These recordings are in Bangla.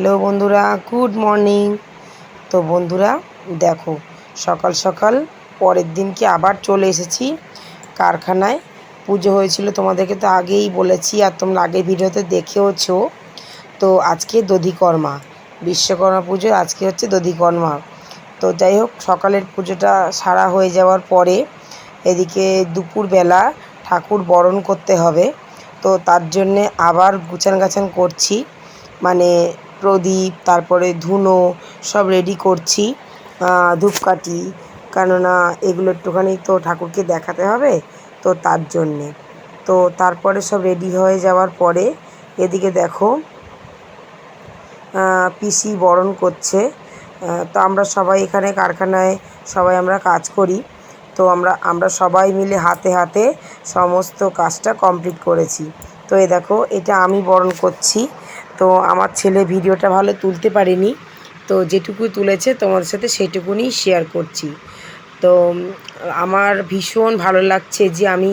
হ্যালো বন্ধুরা, গুড মর্নিং। তো বন্ধুরা, দেখো, সকাল সকাল পরের দিনকে আবার চলে এসেছি কারখানায়। পুজো হয়েছিল তোমাদেরকে তো আগেই বলেছি আর তোমরা আগের ভিডিওতে দেখেওছো। তো আজকে দধিকর্মা, বিশ্বকর্মা পুজোর আজকে হচ্ছে দধিকর্মা। তো যাই হোক, সকালের পুজোটা সারা হয়ে যাওয়ার পরে এদিকে দুপুরবেলা ঠাকুর বরণ করতে হবে। তো তার জন্যে আবার গুছান গাছান করছি। মানে প্রদীপ, তারপরে ধুনো, সব রেডি করছি ধূপকাঠি। কেননা এগুলো একটুখানি তো ঠাকুরকে দেখাতে হবে তো তার জন্যে। তো তারপরে সব রেডি হয়ে যাওয়ার পরে এদিকে দেখো পিসি বরণ করছে। তো আমরা সবাই এখানে কারখানায় সবাই আমরা কাজ করি। তো আমরা আমরা সবাই মিলে হাতে হাতে সমস্ত কাজটা কমপ্লিট করেছি। তো এই দেখো, এটা আমি বরণ করছি। তো আমার ছেলে ভিডিওটা ভালো তুলতে পারেনি। তো যেটুকু তুলেছে তোমার সাথে সেটুকুনি শেয়ার করছি। তো আমার ভীষণ ভালো লাগছে যে আমি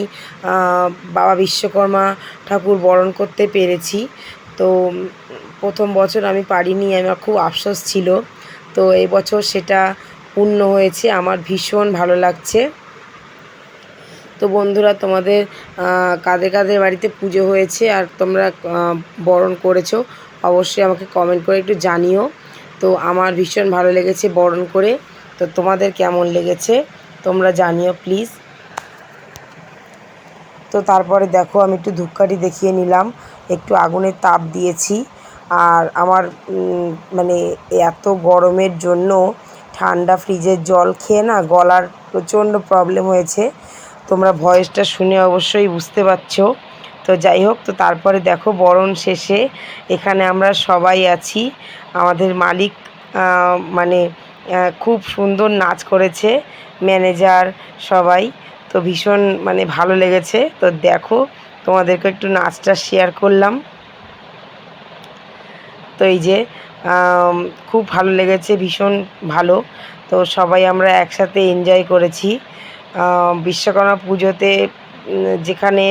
বাবা বিশ্বকর্মা ঠাকুর বরণ করতে পেরেছি। তো প্রথম বছর আমি পারিনি আমার খুব আফসোস ছিল। তো এবছর সেটা পূর্ণ হয়েছে, আমার ভীষণ ভালো লাগছে। তো বন্ধুরা, তোমাদের কাদের কাদের বাড়িতে পুজো হয়েছে আর তোমরা বরণ করেছ, অবশ্যই আমাকে কমেন্ট করে একটু জানিও। তো আমার ভীষণ ভালো লেগেছে বরণ করে। তো তোমাদের কেমন লেগেছে, তোমরা জানিও প্লিজ তো তারপরে দেখো, আমি একটু ধূপকাঠি দেখিয়ে নিলাম। একটু আগুনের তাপ দিয়েছি। আর আমার মানে এত গরমের জন্য ঠান্ডা ফ্রিজের জল খেয়ে না গলার প্রচণ্ড প্রবলেম হয়েছে। তোমরা ভয়েসটা শুনে অবশ্যই বুঝতে পারছ। তো যাই হোক, তো তারপরে দেখো বরণ শেষে এখানে আমরা সবাই আছি। আমাদের মালিক মানে খুব সুন্দর নাচ করেছে, ম্যানেজার সবাই। তো ভীষণ মানে ভালো লেগেছে। তো দেখো, তোমাদেরকে একটু নাচটা শেয়ার করলাম। তো এই যে খুব ভালো লেগেছে, ভীষণ ভালো। তো সবাই আমরা একসাথে এনজয় করেছি। বিশ্বকর্মা পুজোতে যেখানে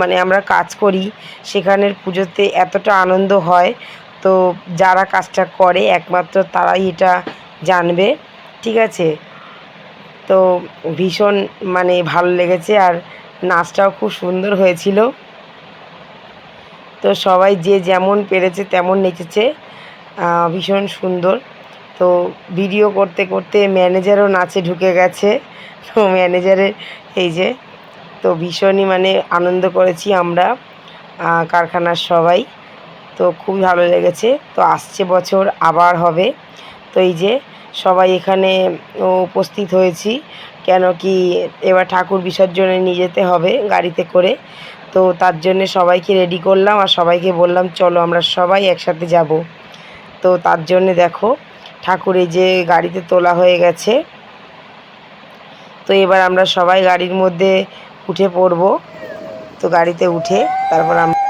মানে আমরা কাজ করি, সেখানের পুজোতে এতটা আনন্দ হয়। তো যারা কাজটা করে, একমাত্র তারাই এটা জানবে। ঠিক আছে? তো ভীষণ মানে ভালো লেগেছে আর নাচটাও খুব সুন্দর হয়েছিল। তো সবাই যে যেমন পেরেছে, তেমন নেচেছে। ভীষণ সুন্দর। তো ভিডিও করতে করতে ম্যানেজারও নাচে ঢুকে গেছে। তো ম্যানেজারের এই যে, তো ভীষণই মানে আনন্দ করেছি আমরা কারখানার সবাই। তো খুবই ভালো লেগেছে। তো আসছে বছর, আবার হবে। তো এই যে, সবাই এখানে উপস্থিত হয়েছি। কেন কি এবার ঠাকুর বিসর্জনে নিয়ে যেতে হবে গাড়িতে করে। তো তার জন্য সবাইকে রেডি করলাম আর সবাইকে বললাম, চলো আমরা সবাই একসাথে যাব। তো তার জন্যে দেখো ঠাকুর যে গাড়িতে তোলা হয়ে গেছে। তো এবার আমরা সবাই গাড়ির মধ্যে উঠে পড়ব। তো গাড়িতে উঠে তারপর আমরা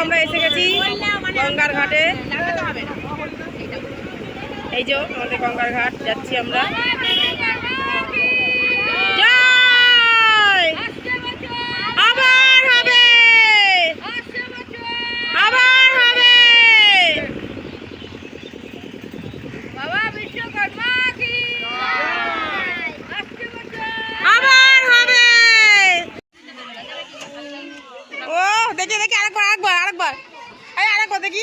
আমরা এসে গেছি গঙ্গার ঘাটে। এই যে আমাদের গঙ্গার ঘাট যাচ্ছি আমরা জয় আবার হবে আবার হবে বাবা বিশ্বকর্মা কি আবার হবে ও দেখি দেখি আরেকবার আরেকবার আরেকবার এই আরেকবার দেখি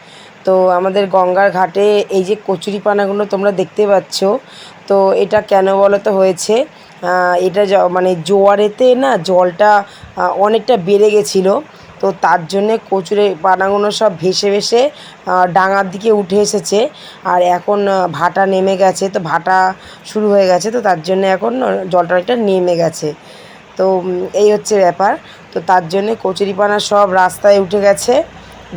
তো আমাদের গঙ্গার ঘাটে এই যে কচুরিপানাগুলো তোমরা দেখতে পাচ্ছ, তো এটা কেন বলো তো হয়েছে? এটা মানে জোয়ারেতে না জলটা অনেকটা বেড়ে গেছিল, তো তার জন্যে কচুরি পানাগুলো সব ভেসে ভেসে ডাঙার দিকে উঠে এসেছে। আর এখন ভাটা নেমে গেছে, তো ভাটা শুরু হয়ে গেছে, তো তার জন্য এখন জলটা অনেকটা নেমে গেছে। তো এই হচ্ছে ব্যাপার। তো তার জন্যে কচুরিপানা সব রাস্তায় উঠে গেছে।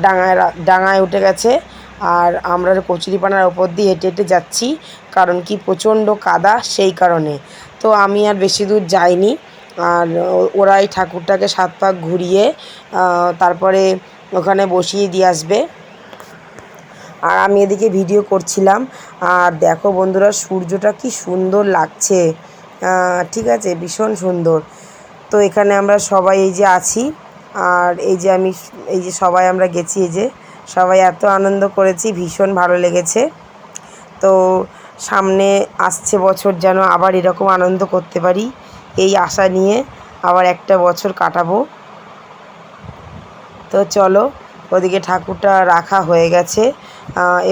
ডাঙায় ডাঙায় উঠে গেছে। আর আমরা কচুরিপানার ওপর দিয়ে হেঁটে হেঁটে যাচ্ছি, কারণ কি প্রচণ্ড কাদা সেই কারণে। তো আমি আর বেশি দূর যাইনি। আর ও- ওরা এই ঠাকুরটাকে সাত পাক ঘুরিয়ে তারপরে ওখানে বসিয়ে দিয়ে আসবে। আর আমি এদিকে ভিডিও করছিলাম। আর দেখো বন্ধুরা, সূর্যটা কি সুন্দর লাগছে। ঠিক আছে, ভীষণ সুন্দর। তো এখানে আমরা সবাই এই যে আছি। আর এই যে আমি, এই যে সবাই আমরা গেছি, এই যে সবাই এত আনন্দ করেছি, ভীষণ ভালো লেগেছে। তো সামনে আসছে বছর যেন আবার এরকম আনন্দ করতে পারি, এই আশা নিয়ে আবার একটা বছর কাটাবো। তো চলো, ওদিকে ঠাকুরটা রাখা হয়ে গেছে।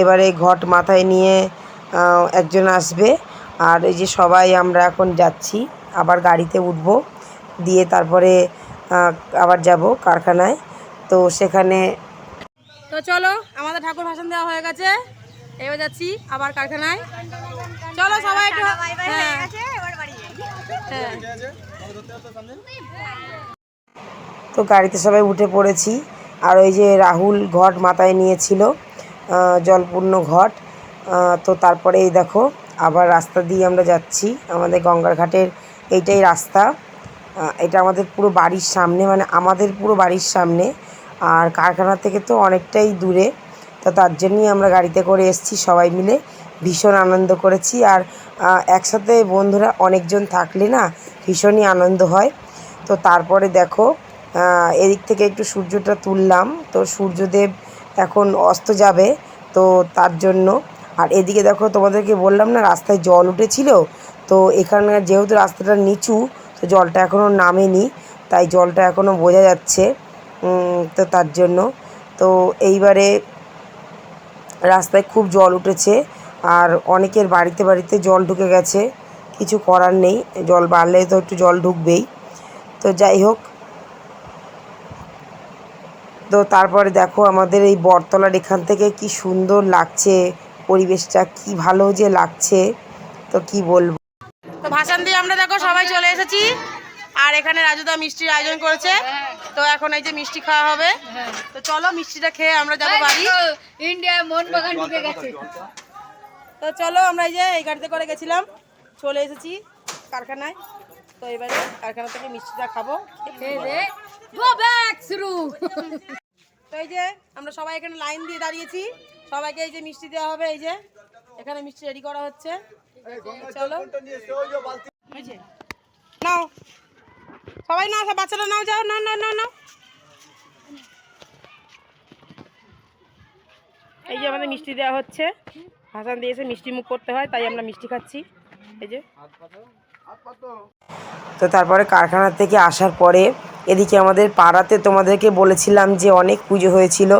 এবারে ঘট মাথায় নিয়ে একজন আসবে। আর এই যে সবাই আমরা এখন যাচ্ছি, আবার গাড়িতে উঠব। দিয়ে তারপরে আবার যাব কারখানায়। তো সেখানে তো চলো আমাদের ঠাকুর ভাষণ দেওয়া হয়ে গেছে। এবার যাচ্ছি আবার কারখানায়। চলো সবাই একটু হ্যাঁ হ্যাঁ। তো গাড়িতে সবাই উঠে পড়েছি। আর ওই যে রাহুল ঘট মাথায় নিয়েছিল জলপূর্ণ ঘট। তো তারপরে এই দেখো আবার রাস্তা দিয়ে আমরা যাচ্ছি। আমাদের গঙ্গার ঘাটের এইটাই রাস্তা। এটা আমাদের পুরো বাড়ির সামনে মানে আমাদের পুরো বাড়ির সামনে। আর কারখানা থেকে তো অনেকটাই দূরে। তো তার জন্যই আমরা গাড়িতে করে এসেছি সবাই মিলে। ভীষণ আনন্দ করেছি। আর একসাথে বন্ধুরা অনেকজন থাকলে না ভীষণই আনন্দ হয়। তো তারপরে দেখো এদিক থেকে একটু সূর্যটা তুললাম। তো সূর্যদেব এখন অস্ত যাবে তো তার জন্য। আর এদিকে দেখো, তোমাদেরকে বললাম না, রাস্তায় জল উঠেছিল। তো এখানে যেহেতু রাস্তাটা নিচু তো জলটা এখনও নামেনি, তাই জলটা এখনও বোঝা যাচ্ছে তো তার জন্য। তো এইবারে রাস্তায় খুব জল উঠেছে, আর অনেকের বাড়িতে বাড়িতে জল ঢুকে গেছে, কিছু করার নেই, জল বাড়লে তো একটু জল ঢুকবেই। তো যাই হোক, তো তারপরে দেখো আমাদের এই বটতলার এখান থেকে কি সুন্দর লাগছে, পরিবেশটা কি ভালো যে লাগছে, তো কি বলব। ভাষণ দিয়ে আমরা দেখো সবাই চলে এসেছি। আর এখানে রাজুদা মিষ্টির আয়োজন করেছে। তো এখন এই যে মিষ্টি খাওয়া হবে। তো চলো মিষ্টিটা খেয়ে আমরা যাব বাড়ি। ইন্ডিয়া বাগান ঢুকে গেছে। তো চলো আমরা এই যে এই গাড়িতে করে গেছিলাম। চলে এসেছি কারখানায়। তো এবারে কারখানা থেকে মিষ্টিটা খাব। তো এই যে আমরা সবাই এখানে লাইন দিয়ে দাঁড়িয়েছি। সবাইকে এই যে মিষ্টি দেওয়া হবে এই যে। এখানে মিষ্টি রেডি করা হচ্ছে। চলো। নাও। সবাই নাও আসা বাচ্চারা নাও যাও না না না নাও। এই যে আমাদের মিষ্টি দেওয়া হচ্ছে। হাসান দিয়েছে এসে মিষ্টি মুখ করতে হয় তাই আমরা মিষ্টি খাচ্ছি। এই যে। তো তারপরে কারখানা থেকে আসার পরে এদিকে আমাদের পাড়াতে তোমাদেরকে বলেছিলাম যে অনেক পুজো হয়েছিল,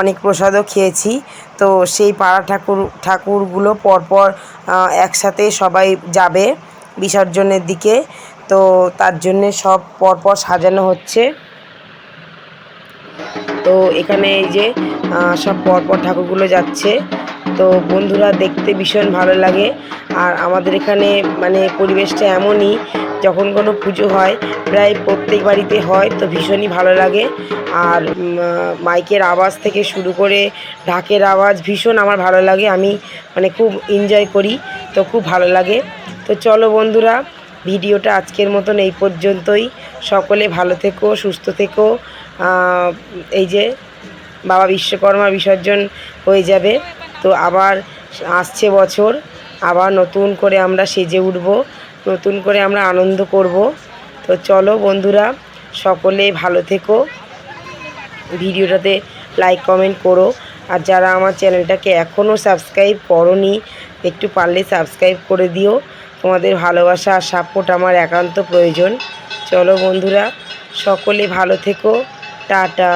অনেক প্রসাদও খেয়েছি। তো সেই পাড়া ঠাকুর, ঠাকুরগুলো পরপর একসাথে সবাই যাবে বিসর্জনের দিকে। তো তার জন্যে সব পরপর সাজানো হচ্ছে। তো এখানে এই যে সব পরপর ঠাকুরগুলো যাচ্ছে। তো বন্ধুরা দেখতে ভীষণ ভালো লাগে। আর আমাদের এখানে মানে পরিবেশটা এমনই, যখন কোনো পুজো হয়, প্রায় প্রত্যেক বাড়িতে হয়, তো ভীষণই ভালো লাগে। আর মাইকের আওয়াজ থেকে শুরু করে ঢাকের আওয়াজ ভীষণ আমার ভালো লাগে। আমি মানে খুব এনজয় করি, তো খুব ভালো লাগে। তো চলো বন্ধুরা, ভিডিওটা আজকের মতন এই পর্যন্তই। সকলে ভালো থেকো, সুস্থ থেকো। এই যে বাবা বিশ্বকর্মা বিসর্জন হয়ে যাবে। তো আবার আসছে বছর, আবার নতুন করে আমরা সেজে উঠব, নতুন করে আমরা আনন্দ করব। তো চলো বন্ধুরা, সকলে ভালো থেকো। ভিডিওটাতে লাইক কমেন্ট করো। আর যারা আমার চ্যানেলটাকে এখনও সাবস্ক্রাইব করনি, একটু পারলে সাবস্ক্রাইব করে দিও। তোমাদের ভালোবাসা আর সাপোর্ট আমার একান্ত প্রয়োজন। চলো বন্ধুরা, সকলে ভালো থেকো। টাটা।